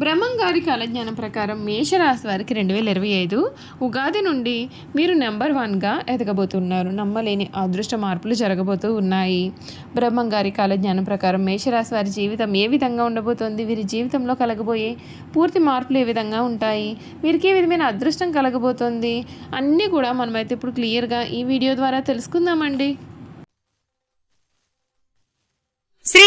బ్రహ్మం గారి కాలజ్ఞానం ప్రకారం మేషరాశి వారికి రెండు వేల ఇరవై ఐదు ఉగాది నుండి మీరు నెంబర్ వన్గా ఎదగబోతున్నారు. నమ్మలేని అదృష్ట మార్పులు జరగబోతూ ఉన్నాయి. బ్రహ్మం గారి కాలజ్ఞానం ప్రకారం మేషరాశి వారి జీవితం ఏ విధంగా ఉండబోతోంది? వీరి జీవితంలో కలగబోయే పూర్తి మార్పులు ఏ విధంగా ఉంటాయి? వీరికి ఏ విధమైన అదృష్టం కలగబోతోంది? అన్నీ కూడా మనమైతే ఇప్పుడు క్లియర్గా ఈ వీడియో ద్వారా తెలుసుకుందామండి. శ్రీ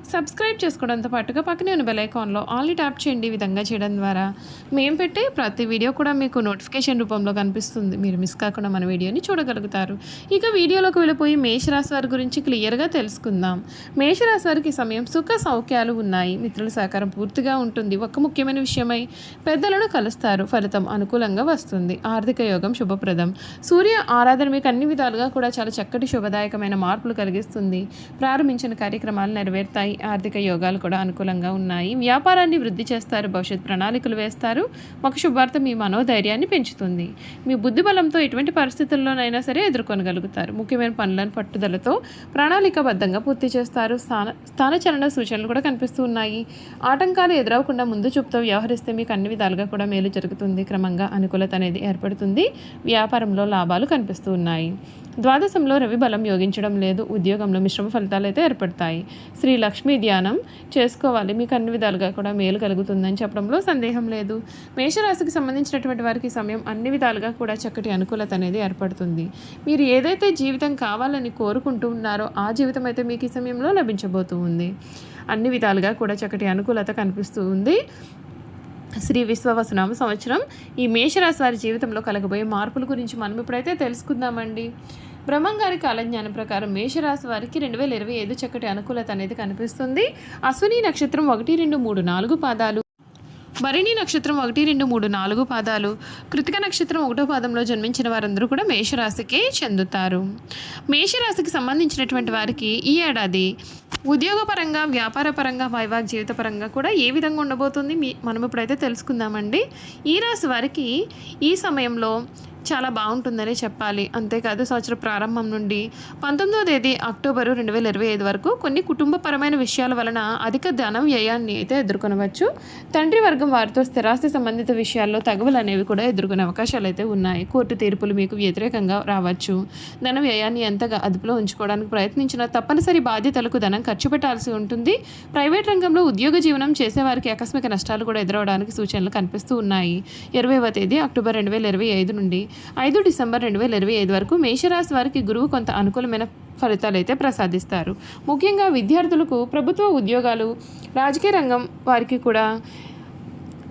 సబ్స్క్రైబ్ చేసుకోవడంతో పాటుగా పక్కనే ఉన్న బెలైకాన్లో ఆల్ని ట్యాప్ చేయండి ఈ విధంగా చేయడం ద్వారా. మేము పెట్టే ప్రతి వీడియో కూడా మీకు నోటిఫికేషన్ రూపంలో కనిపిస్తుంది. మీరు మిస్ కాకుండా మన వీడియోని చూడగలుగుతారు. ఇక వీడియోలోకి వెళ్ళిపోయి మేషరాశి వారి గురించి క్లియర్గా తెలుసుకుందాం. మేషరాశి వారికి సమయం సుఖ సౌఖ్యాలు ఉన్నాయి. మిత్రుల సహకారం పూర్తిగా ఉంటుంది. ఒక ముఖ్యమైన విషయమై పెద్దలను కలుస్తారు. ఫలితం అనుకూలంగా వస్తుంది. ఆర్థిక యోగం శుభప్రదం. సూర్య ఆరాధన మీకు అన్ని విధాలుగా కూడా చాలా చక్కటి శుభదాయకమైన మార్పులు కలిగిస్తుంది. ప్రారంభించిన కార్యక్రమాలు నెరవేరుతాయి. ఆర్థిక యోగాలు కూడా అనుకూలంగా ఉన్నాయి. వ్యాపారాన్ని వృద్ధి చేస్తారు భవిష్యత్ ప్రణాళికలు వేస్తారు. ఒక శుభార్త మీ మనోధైర్యాన్ని పెంచుతుంది. మీ బుద్ధి బలంతో ఎటువంటి పరిస్థితుల్లోనైనా సరే ఎదుర్కొనగలుగుతారు. ముఖ్యమైన పనులను పట్టుదలతో ప్రణాళికబద్ధంగా పూర్తి చేస్తారు. స్థాన స్థానచలన సూచనలు కూడా కనిపిస్తూ ఉన్నాయి. ఆటంకాలు ఎదురవకుండా ముందు చూపుతో వ్యవహరిస్తే మీకు అన్ని విధాలుగా కూడా మేలు జరుగుతుంది. క్రమంగా అనుకూలత అనేది ఏర్పడుతుంది. వ్యాపారంలో లాభాలు కనిపిస్తూ ఉన్నాయి. ద్వాదశంలో రవి బలం యోగించడం లేదు. ఉద్యోగంలో మిశ్రమ ఫలితాలు అయితే ఏర్పడతాయి. శ్రీ లక్ష్మీ ధ్యానం చేసుకోవాలి. మీకు అన్ని విధాలుగా కూడా మేలు కలుగుతుందని చెప్పడంలో సందేహం లేదు. మేషరాశికి సంబంధించినటువంటి వారికి సమయం అన్ని విధాలుగా కూడా చక్కటి అనుకూలత అనేది ఏర్పడుతుంది. మీరు ఏదైతే జీవితం కావాలని కోరుకుంటూ ఉన్నారో ఆ జీవితం అయితే మీకు ఈ సమయంలో లభించబోతూ ఉంది. అన్ని విధాలుగా కూడా చక్కటి అనుకూలత కనిపిస్తూ ఉంది. శ్రీ విశ్వవసనామ సంవత్సరం ఈ మేషరాశి వారి జీవితంలో కలగబోయే మార్పుల గురించి మనం ఇప్పుడైతే తెలుసుకుందామండి. బ్రహ్మం గారి కాలజ్ఞానం ప్రకారం మేషరాశి వారికి రెండు వేల ఇరవై ఐదు చక్కటి అనుకూలత అనేది కనిపిస్తుంది. అశ్విని నక్షత్రం ఒకటి రెండు మూడు నాలుగు పాదాలు. భరిణి నక్షత్రం ఒకటి రెండు మూడు నాలుగు పాదాలు. కృతిక నక్షత్రం ఒకటో పాదంలో జన్మించిన వారందరూ కూడా మేషరాశికే చెందుతారు. మేషరాశికి సంబంధించినటువంటి వారికి ఈ ఏడాది ఉద్యోగపరంగా వ్యాపారపరంగా వైవాహిక జీవితపరంగా కూడా ఏ విధంగా ఉండబోతుంది? మీ మనం ఇప్పుడైతే తెలుసుకుందామండి. ఈ రాశి వారికి ఈ సమయంలో చాలా బాగుంటుందనే చెప్పాలి. అంతేకాదు సంవత్సరం ప్రారంభం నుండి పంతొమ్మిదవ తేదీ అక్టోబరు రెండు వేల ఇరవై ఐదు వరకు కొన్ని కుటుంబపరమైన విషయాల వలన అధిక ధనం వ్యయాన్ని అయితే ఎదుర్కొనవచ్చు. తండ్రి వర్గం వారితో స్థిరాస్తి సంబంధిత విషయాల్లో తగవలు అనేవి కూడా ఎదుర్కొనే అవకాశాలు అయితే ఉన్నాయి. కోర్టు తీర్పులు మీకు వ్యతిరేకంగా రావచ్చు. ధన వ్యయాన్ని ఎంతగా అదుపులో ఉంచుకోవడానికి ప్రయత్నించినా తప్పనిసరి బాధ్యతలకు ధనం ఖర్చు పెట్టాల్సి ఉంటుంది. ప్రైవేట్ రంగంలో ఉద్యోగ జీవనం చేసేవారికి ఆకస్మిక నష్టాలు కూడా ఎదురవడానికి సూచనలు కనిపిస్తూ ఉన్నాయి. ఇరవైవ తేదీ అక్టోబర్ రెండు వేల ఇరవై ఐదు నుండి ఐదు డిసెంబర్ రెండు వేల ఇరవై ఐదు వరకు మేషరాశి వారికి గురువు కొంత అనుకూలమైన ఫలితాలు అయితే ప్రసాదిస్తారు. ముఖ్యంగా విద్యార్థులకు ప్రభుత్వ ఉద్యోగాలు రాజకీయ రంగం వారికి కూడా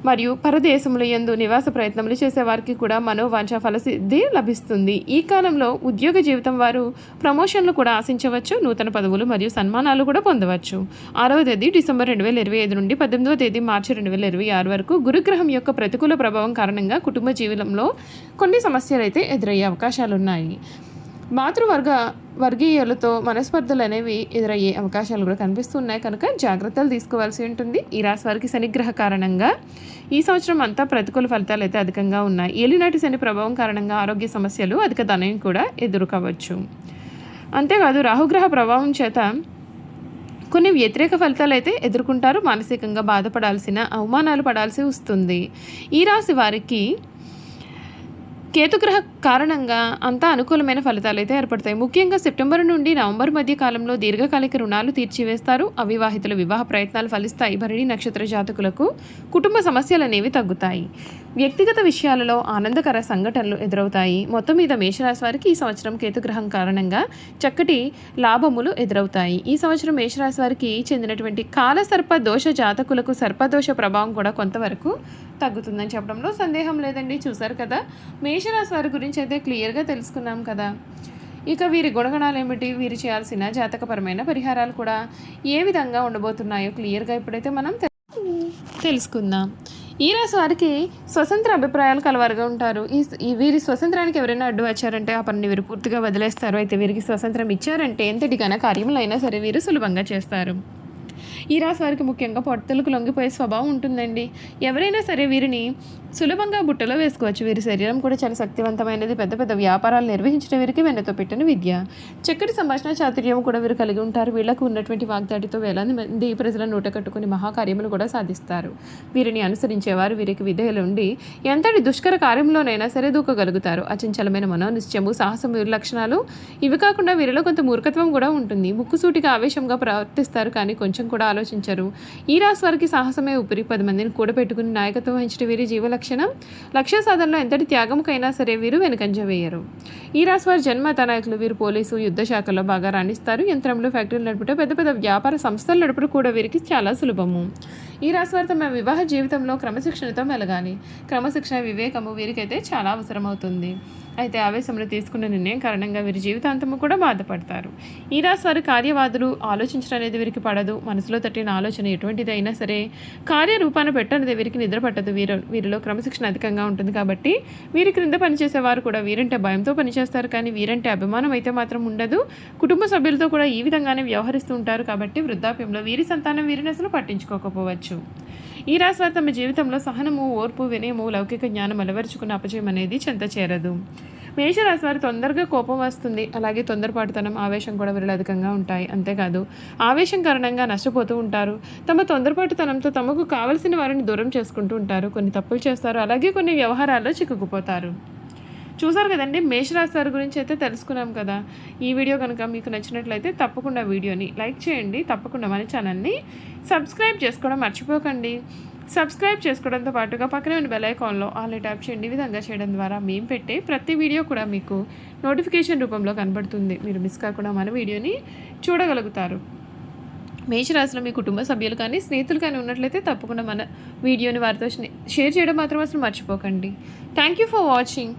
మరియు పరదేశముల యందు నివాస ప్రయత్నములు చేసేవారికి కూడా మనోవాంఛ ఫలసిద్ధి లభిస్తుంది. ఈ కాలంలో ఉద్యోగ జీవితం వారు ప్రమోషన్లు కూడా ఆశించవచ్చు నూతన పదవులు మరియు సన్మానాలు కూడా పొందవచ్చు. ఆరవ తేదీ డిసెంబర్ రెండు వేల ఇరవై ఐదు నుండి పద్దెనిమిదవ తేదీ మార్చి రెండు వేల ఇరవై ఆరు వరకు గురుగ్రహం యొక్క ప్రతికూల ప్రభావం కారణంగా కుటుంబ జీవితంలో కొన్ని సమస్యలు అయితే ఎదురయ్యే అవకాశాలు ఉన్నాయి మాతృవర్గ వర్గీయులతో మనస్పర్ధలు అనేవి ఎదురయ్యే అవకాశాలు కూడా కనిపిస్తున్నాయి. కనుక జాగ్రత్తలు తీసుకోవాల్సి ఉంటుంది. ఈ రాశి వారికి శనిగ్రహ కారణంగా ఈ సంవత్సరం అంతా ప్రతికూల ఫలితాలు అయితే అధికంగా ఉన్నాయి. ఏలినాటి శని ప్రభావం కారణంగా ఆరోగ్య సమస్యలు అధిక ధనం కూడా ఎదుర్కోవచ్చు. అంతేకాదు రాహుగ్రహ ప్రభావం చేత కొన్ని వ్యతిరేక ఫలితాలు అయితే ఎదుర్కొంటారు. మానసికంగా బాధపడాల్సిన అవమానాలు పడాల్సి వస్తుంది. ఈ రాశి వారికి కేతుగ్రహ కారణంగా అంతా అనుకూలమైన ఫలితాలు అయితే ఏర్పడతాయి. ముఖ్యంగా సెప్టెంబర్ నుండి నవంబర్ మధ్య కాలంలో దీర్ఘకాలిక రుణాలు తీర్చివేస్తారు. అవివాహితుల వివాహ ప్రయత్నాలు ఫలిస్తాయి. భరణి నక్షత్ర జాతకులకు కుటుంబ సమస్యలు అనేవి తగ్గుతాయి. వ్యక్తిగత విషయాలలో ఆనందకర సంఘటనలు ఎదురవుతాయి. మొత్తం మీద మేషరాశి వారికి ఈ సంవత్సరం కేతుగ్రహం కారణంగా చక్కటి లాభములు ఎదురవుతాయి. ఈ సంవత్సరం మేషరాశి వారికి చెందినటువంటి కాలసర్ప దోష జాతకులకు సర్పదోష ప్రభావం కూడా కొంతవరకు తగ్గుతుందని చెప్పడంలో సందేహం లేదండి. చూసారు కదా? మే మేషరాశి వారి గురించి అయితే క్లియర్గా తెలుసుకున్నాం కదా. ఇక వీరి గుణగణాలు ఏమిటి వీరు చేయాల్సిన జాతకపరమైన పరిహారాలు కూడా ఏ విధంగా ఉండబోతున్నాయో క్లియర్గా ఇప్పుడైతే మనం తెలుసుకుందాం. ఈ రాశి వారికి స్వతంత్ర అభిప్రాయాలు కలవారుగా ఉంటారు. ఈ వీరి స్వతంత్రానికి ఎవరైనా అడ్డు వచ్చారంటే ఆ పనిని వీరు పూర్తిగా వదిలేస్తారు. అయితే వీరికి స్వతంత్రం ఇచ్చారంటే ఎంతటి కార్యములైనా సరే వీరు సులభంగా చేస్తారు. ఈ రాశి వారికి ముఖ్యంగా పొట్టలకు లొంగిపోయే స్వభావం ఉంటుందండి. ఎవరైనా సరే వీరిని సులభంగా బుట్టలో వేసుకోవచ్చు. వీరి శరీరం కూడా చాలా శక్తివంతమైనది. పెద్ద పెద్ద వ్యాపారాలు నిర్వహించడం వీరికి వెన్నతో పెట్టిన విద్య. చక్కటి సంభాషణ చాతుర్యం కూడా వీరు కలిగి ఉంటారు. వీళ్ళకు ఉన్నటువంటి వాగ్దాటితో వేలాది మంది ప్రజల నూట కట్టుకుని మహాకార్యములు కూడా సాధిస్తారు. వీరిని అనుసరించేవారు వీరికి విధేయులు ఉండి ఎంతటి దుష్కర కార్యంలోనైనా సరే దూకగలుగుతారు. అచంచలమైన మనోనిశ్చయము సాహసం వీరి లక్షణాలు ఇవి కాకుండా వీరిలో కొంత మూర్ఖత్వం కూడా ఉంటుంది. ముక్కుసూటిగా ఆవేశంగా ప్రవర్తిస్తారు కానీ కొంచెం కూడా ఆలోచించరు. ఈ రాశి వారికి సాహసమే ఊపిరి పది మందిని కూడబెట్టుకుని నాయకత్వం వహించడం వీరి జీవ లక్షణం. లక్ష్య సాధనలో ఎంతటి త్యాగముకైనా సరే వీరు వెనుకంజ వేయరు. ఈ రాశి వారి జన్మత నాయకులు వీరు పోలీసు యుద్ధ శాఖలో బాగా రాణిస్తారు. యంత్రంలో ఫ్యాక్టరీలు నడుపుట పెద్ద పెద్ద వ్యాపార సంస్థలు నడుపుట కూడా వీరికి చాలా సులభము. ఈ రాశి వారితో మా వివాహ జీవితంలో క్రమశిక్షణతో మెలగాలి. క్రమశిక్షణ వివేకము వీరికైతే చాలా అవసరం అవుతుంది అయితే ఆవేశంలో తీసుకున్న నిర్ణయం కారణంగా వీరి జీవితాంతము కూడా బాధపడతారు. ఈ రాశి వారి కార్యవాదులు ఆలోచించడం అనేది వీరికి పడదు. మనసులో తట్టిన ఆలోచన ఎటువంటిది అయినా సరే కార్యరూపాన్ని పెట్టనిది వీరికి నిద్ర పట్టదు. వీరు వీరిలో క్రమశిక్షణ అధికంగా ఉంటుంది కాబట్టి వీరి క్రింద పనిచేసేవారు కూడా వీరంటే భయంతో పనిచేస్తారు. కానీ వీరంటే అభిమానం అయితే మాత్రం ఉండదు. కుటుంబ సభ్యులతో కూడా ఈ విధంగానే వ్యవహరిస్తూ ఉంటారు కాబట్టి వృద్ధాప్యంలో వీరి సంతానం వీరిని అసలు పట్టించుకోకపోవచ్చు. ఈ రాశి వారు తమ జీవితంలో సహనము ఓర్పు వినయము లౌకిక జ్ఞానం అలవరుచుకున్న అపజయం అనేది చెంత చేరదు. మేషరాశి వారు తొందరగా కోపం వస్తుంది. అలాగే తొందరపాటుతనం ఆవేశం కూడా వీళ్ళు అధికంగా ఉంటాయి. అంతేకాదు ఆవేశం కారణంగా నష్టపోతూ ఉంటారు. తమ తొందరపాటుతనంతో తమకు కావలసిన వారిని దూరం చేసుకుంటూ ఉంటారు. కొన్ని తప్పులు చేస్తారు. అలాగే కొన్ని వ్యవహారాల్లో చిక్కుకుపోతారు. చూసారు కదండి మేషరాశి వారి గురించి అయితే తెలుసుకున్నాం కదా. ఈ వీడియో కనుక మీకు నచ్చినట్లయితే తప్పకుండా వీడియోని లైక్ చేయండి తప్పకుండా మన ఛానల్ని సబ్స్క్రైబ్ చేసుకోవడం మర్చిపోకండి. సబ్స్క్రైబ్ చేసుకోవడంతో పాటుగా పక్కనే ఉన్న బెల్ ఐకాన్లో ఆల్ ట్యాప్ చేయండి ఈ విధంగా చేయడం ద్వారా మేము పెట్టే ప్రతి వీడియో కూడా మీకు నోటిఫికేషన్ రూపంలో కనబడుతుంది. మీరు మిస్ కాకుండా మన వీడియోని చూడగలుగుతారు. మేషరాశిలో మీ కుటుంబ సభ్యులు కానీ స్నేహితులు కానీ ఉన్నట్లయితే తప్పకుండా మన వీడియోని వారితో షేర్ చేయడం మాత్రం అసలు మర్చిపోకండి. Thank you for watching.